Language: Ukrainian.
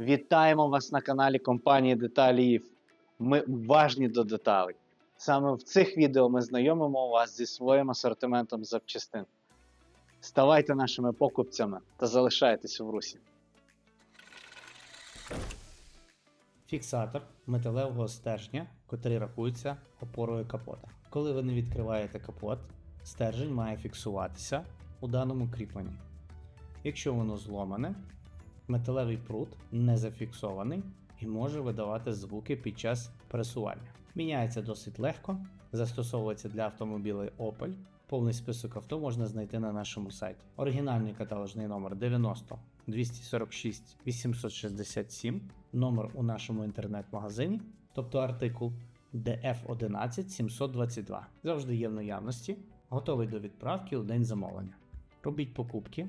Вітаємо вас на каналі компанії Деталі Ми уважні до деталей. Саме в цих відео ми знайомимо вас зі своїм асортиментом запчастин. Ставайте нашими покупцями та залишайтесь в русі. Фіксатор металевого стержня, котрий рахується опорою капота. Коли ви не відкриваєте капот, стержень має фіксуватися у даному кріпленні. Якщо воно зломане, металевий прут не зафіксований і може видавати звуки під час пересування. Міняється досить легко, застосовується для автомобілів Opel. Повний список авто можна знайти на нашому сайті. Оригінальний каталожний номер 90 246 867, номер у нашому інтернет-магазині, тобто артикул DF11 722. Завжди є в наявності, готовий до відправки у день замовлення. Робіть покупки